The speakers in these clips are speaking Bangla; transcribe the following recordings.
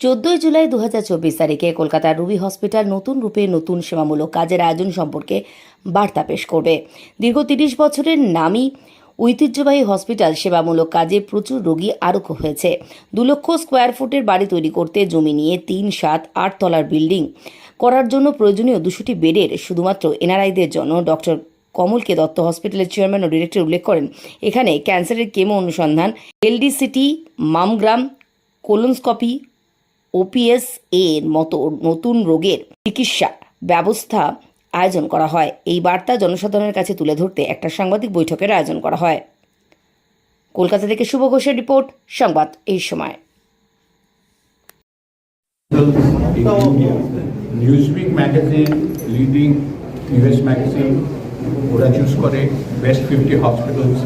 চোদ্দই জুলাই দু চব্বিশ তারিখে কলকাতার রুবি হসপিটাল নতুন রূপে নতুন সেবামূলক কাজের আয়োজন সম্পর্কে বার্তা পেশ করবে। দীর্ঘ তিরিশ বছরের নামী, ঐতিহ্যবাহী হসপিটাল সেবামূলক কাজে প্রচুর রোগী আরোগ্য হয়েছে। দু লক্ষ স্কোয়ার ফুটের বাড়ি তৈরি করতে জমি নিয়ে তিন, সাত, আট তলার বিল্ডিং করার জন্য প্রয়োজনীয় দুশোটি বেডের শুধুমাত্র এনআরআইদের জন্য ডক্টর কমলকে দত্ত হসপিটালের চেয়ারম্যান ও ডিরেক্টর উল্লেখ করেন। এখানে ক্যান্সারের কেমো অনুসন্ধান, এলডিসিটি, মামগ্রাম, কোলোনস্কপি ওপিএস এর মতো নতুন রোগের চিকিৎসা ব্যবস্থা আয়োজন করা হয়। এই বার্তা জনসাধারণের কাছে তুলে ধরতে একটা সাংবাদিক বৈঠকের আয়োজন করা হয়। কলকাতা থেকে শুভ ঘোষের রিপোর্ট, সংবাদ এই সময়। ম্যাগাজিন লিডিং ইউএস ম্যাগাজিন ওরা চুজ করে best fifty hospitals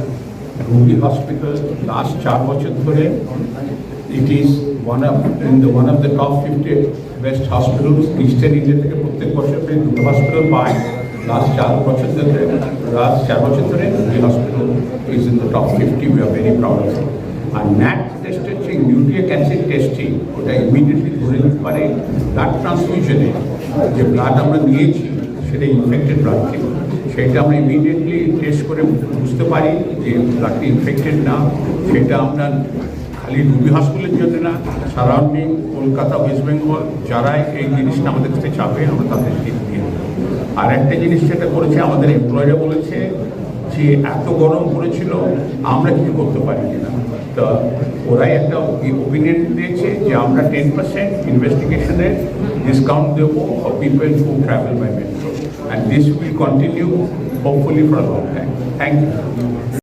hospital last চার বছর ধরে it is one of in the one of the top fifty best hospitals eastern India থেকে প্রত্যেক বছর প্রায় দুটো হসপিটাল পায় লাস্ট চার বছর ধরে লাস্ট চার বছর ধরে Ruby hospital is in the top fifty we are very proud R NAT টেস্টের যে নিউক্লিয়ার অ্যাসিড টেস্টিং ওটা ইমিডিয়েটলি ধরে নিতে পারে ব্লাড ট্রান্সফিউশনে যে ব্লাড আমরা নিয়েছি, সেটা ইনফেক্টেড ব্লাড ছিল সেটা আমরা ইমিডিয়েটলি টেস্ট করে বুঝতে পারি যে ব্লাডটি ইনফেক্টেড না। সেটা আমরা খালি রুবি হসপিটালের জন্য না সারাউন্ডিং কলকাতা, ওয়েস্ট বেঙ্গল যারা এই জিনিসটা আমাদের কাছে চাপে আমরা তাদের টিপ দিয়ে। আর একটা জিনিস যেটা করেছে, আমাদের এমপ্লয়িরা বলেছে যে এত গরম পড়েছিল, আমরা কিছু করতে পারি না। তো ওরাই একটা ওপিনিয়ন দিয়েছে যে আমরা টেন পার্সেন্ট ইনভেস্টিগেশনে ডিসকাউন্ট দেবো people travel by metro and this will continue hopefully for long time thank you